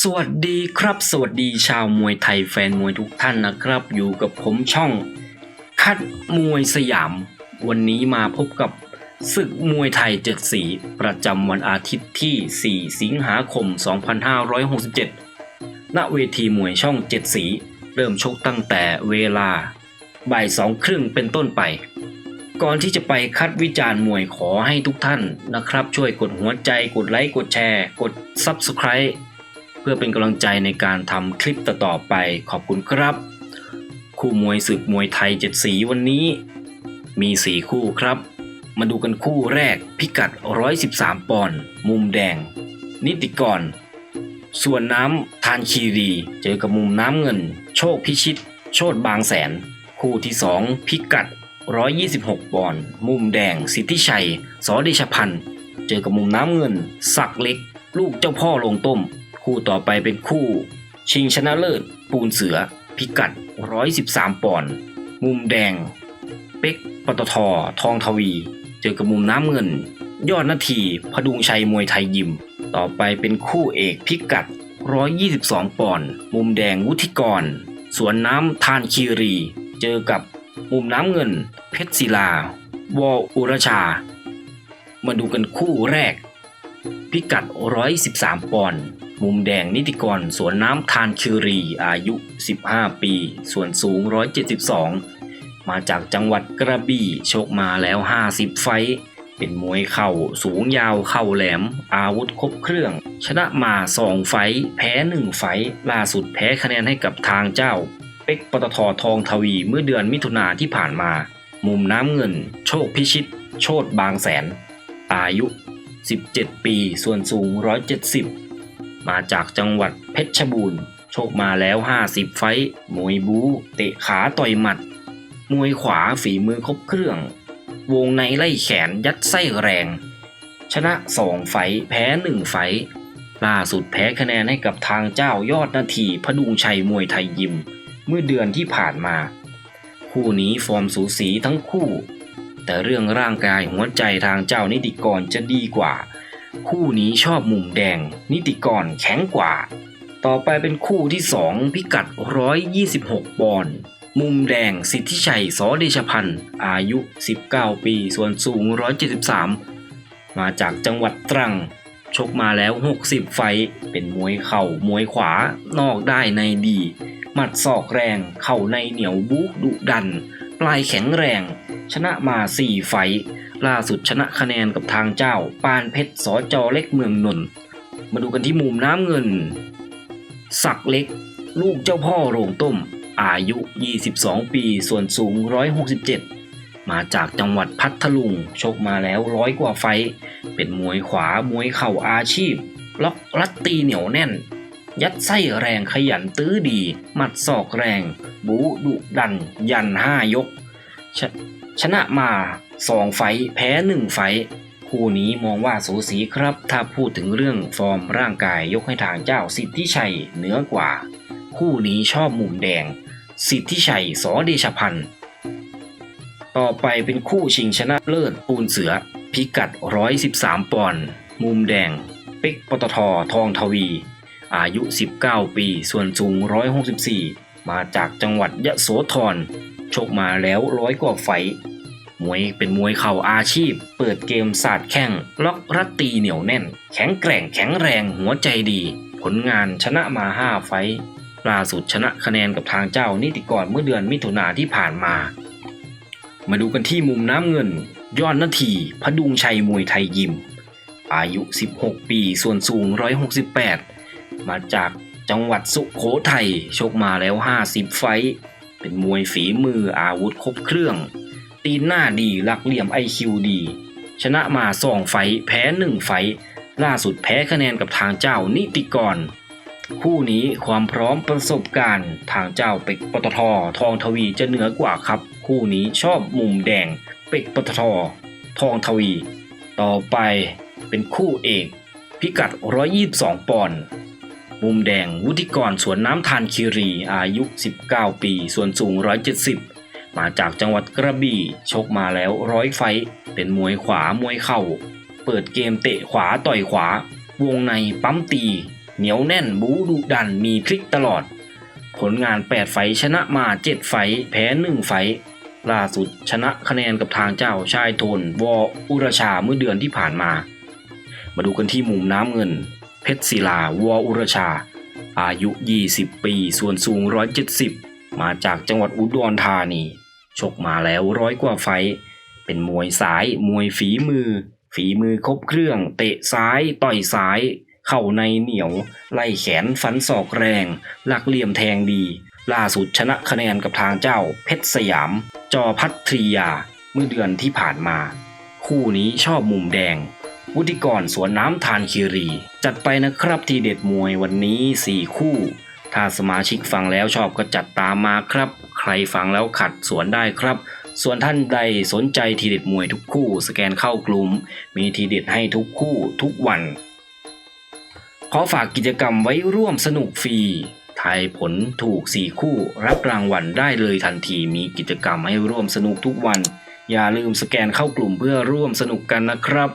สวัสดีครับ สวัสดีชาวมวยไทยแฟนมวยทุกท่านนะครับ อยู่กับผมช่อง คัดมวยสยาม วันนี้มาพบกับศึกมวยไทยเจ็ดสีประจำวันอาทิตย์ที่ 4 สิงหาคม 2567 ณ เวทีมวยช่องเจ็ดสี เริ่มชกตั้งแต่เวลาบ่ายสองครึ่งเป็นต้นไป ก่อนที่จะไปคัดวิจารณ์มวยขอให้ทุกท่านนะครับ ช่วยกดหัวใจกดไลค์กดแชร์ กด Subscribe เพื่อเป็นกำลังใจในการทำคลิปต่อๆไปขอบคุณครับ คู่มวยศึกมวยไทยเจ็ดสีวันนี้ มี4คู่ครับ มาดูกันคู่แรกพิกัด 113 ปอนด์มุมแดง นิติกร ส่วนน้ำทานคีรี เจอกับมุมน้ำเงิน โชคพิชิต โชดบางแสน คู่ที่ 2 พิกัด 126 ปอนด์มุมแดง สิทธิชัย สอเดชพันธ์ เจอกับมุมน้ำเงินศักเล็ก ลูกเจ้าพ่อลงต้ม คู่ต่อไปเป็นคู่ ชิงชนะเลิศ ปูนเสือ พิกัด 113 ปอนด์มุมแดง เป็กปตททองทวี เจอกับมุมน้ำเงิน ยอดนาทีพดุงชัยมวยไทยยิม ต่อไปเป็นคู่เอกพิกัด 122 ปอนด์มุมแดงวุฒิกร สวนน้ำทานคีรี เจอกับมุมน้ำเงิน เพชรศิลาวออุรชา มาดูกันคู่แรก พิกัด 113 ปอนด์มุมแดงนิติกรสวนน้ำทานคิรีอายุ 15 ปี ส่วนสูง 172 มาจากจังหวัดกระบี่โชคมาแล้ว 50 ไฟ เป็นมวยเข่าสูงยาวเข่าแหลม อาวุธครบเครื่อง ชนะมา 2 ไฟ แพ้ 1 ไฟ ล่าสุดแพ้คะแนนให้กับทางเจ้า เป็กปตททองทวีเมื่อเดือนมิถุนาที่ผ่านมา มุมน้ำเงิน โชคพิชิต โชดบางแสน อายุ 17 ปี ส่วนสูง 170 มาจากจังหวัดเพชรบูรณ์ โชคมาแล้ว 50 ไฟท์มวยบูเตะขาต่อยหมัด มวยขวาฝีมือครบเครื่อง วงในไล่แขนยัดไส้แรง ชนะ 2 ไฟท์แพ้ 1 ไฟท์ล่าสุดแพ้คะแนนให้กับทางเจ้ายอดนาทีพดุงชัยมวยไทยยิม เมื่อเดือนที่ผ่านมา คู่นี้ฟอร์มสูสีทั้งคู่ แต่เรื่องร่างกายหัวใจทางเจ้านิติกรจะดีกว่า คู่นี้ชอบมุมแดง นิติกรแข็งกว่า ต่อไปเป็นคู่ที่ 2 พิกัด 126 ปอนด์มุมแดงสิทธิชัยสอเดชพันธ์อายุ 19 ปี ส่วนสูง 173 มาจากจังหวัดตรัง ชกมาแล้ว 60 ไฟ เป็นมวยเข่ามวยขวานอกได้ในดี หมัดศอกแรง เข่าในเหนียวบุกดุดัน ปลายแข็งแรง ชนะมา 4 ไฟ ล่าสุดชนะคะแนนกับทางเจ้า ปานเพชรสอจอเล็กเมืองนนท์มาดูกันที่มุมน้ำเงินศักเล็ก ลูกเจ้าพ่อโรงต้ม อายุ 22 ปี ส่วนสูง 167 มาจากจังหวัดพัทลุง ชกมาแล้วร้อยกว่าไฟ เป็นมวยขวามวยเข่าอาชีพ ล็อกรัดตีเหนียวแน่น ยัดไส้แรงขยันตื้อดี หมัดศอกแรง บูดุดัน ยันห้ายก ชชนะมา 2 ไฟแพ้1ไฟคู่นี้มองว่าสูสีครับ ถ้าพูดถึงเรื่องฟอร์มร่างกายยกให้ทางเจ้าสิทธิชัยเหนือกว่า คู่นี้ชอบมุมแดง สิทธิชัยสอเดชพันธ์ต่อไปเป็นคู่ชิงชนะเลิศปูนเสือ พิกัด 113 ปอนด์มุมแดง เป็กปตททองทวี อายุ 19 ปี ส่วนสูง 164 มาจากจังหวัดยะโสธร ชกมาแล้วร้อยกว่าไฟมวยเป็นมวยเข่าอาชีพ เปิดเกมสาดแข้งล็อกรัดตีเหนียวแน่น แข็งแกร่งแข็งแรงหัวใจดี ผลงานชนะมา 5 ไฟล่าสุดชนะคะแนนกับทางเจ้านิติกรเมื่อเดือนมิถุนาที่ผ่านมา มาดูกันที่มุมน้ำเงิน ยอดนาทีพดุงชัยมวยไทยยิม อายุ 16 ปีส่วนสูง 168 มาจากจังหวัดสุโขทัยชกมาแล้ว 50 ไฟ เป็นมวยฝีมืออาวุธครบเครื่อง ตีนหน้าดีหลักเหลี่ยมไอคิวดี ชนะมา2ไฟแพ้1ไฟ ล่าสุดแพ้คะแนนกับทางเจ้านิติกร คู่นี้ความพร้อมประสบการณ์ ทางเจ้าเป็กปตททองทวีจะเหนือกว่าครับ คู่นี้ชอบมุมแดง เป็กปตททองทวี ต่อไปเป็นคู่เอก พิกัด 122 ปอนด์ มุมแดง วุฒิกรสวนน้ำทานคีรีอายุ 19 ปี ส่วนสูง 170 มาจากจังหวัดกระบี่ชกมาแล้วร้อยไฟ เป็นมวยขวามวยเข่า เปิดเกมเตะขวาต่อยขวา วงในปั๊มตี เหนียวแน่นบูดุดันมีพลิกตลอด ผลงาน 8 ไฟชนะมา 7 ไฟ แพ้ 1 ไฟ ล่าสุดชนะคะแนนกับทางเจ้าชายทนวออุรชาเมื่อเดือนที่ผ่านมา มาดูกันที่มุมน้ำเงิน เพชรศิลาวออุรชา อายุ 20 ปี ส่วนสูง 170 มาจากจังหวัดอุดรธานี ชกมาแล้วร้อยกว่าไฟ เป็นมวยสาย มวยฝีมือ ฝีมือครบเครื่อง เตะซ้าย ต่อยซ้าย เข่าในเหนียว ไล่แขนฟันศอกแรง หลักเหลี่ยมแทงดี ล่าสุดชนะคะแนนกับทางเจ้า เพชรสยาม จอพัทรียา เมื่อเดือนที่ผ่านมา คู่นี้ชอบมุมแดง วุฒิกรสวนน้ำทานคีรี จัดไปนะครับทีเด็ดมวยวันนี้ 4 คู่ ถ้าสมาชิกฟังแล้วชอบก็จัดตามมาครับ ใครฟังแล้วขัดสวนได้ครับ ส่วนท่านใดสนใจทีเด็ดมวยทุกคู่ สแกนเข้ากลุ่ม มีทีเด็ดให้ทุกคู่ทุกวัน ขอฝากกิจกรรมไว้ร่วมสนุกฟรีทายผลถูก 4 คู่ รับรางวัลได้เลยทันทีมีกิจกรรมให้ร่วมสนุกทุกวัน อย่าลืมสแกนเข้ากลุ่มเพื่อร่วมสนุกกันนะครับ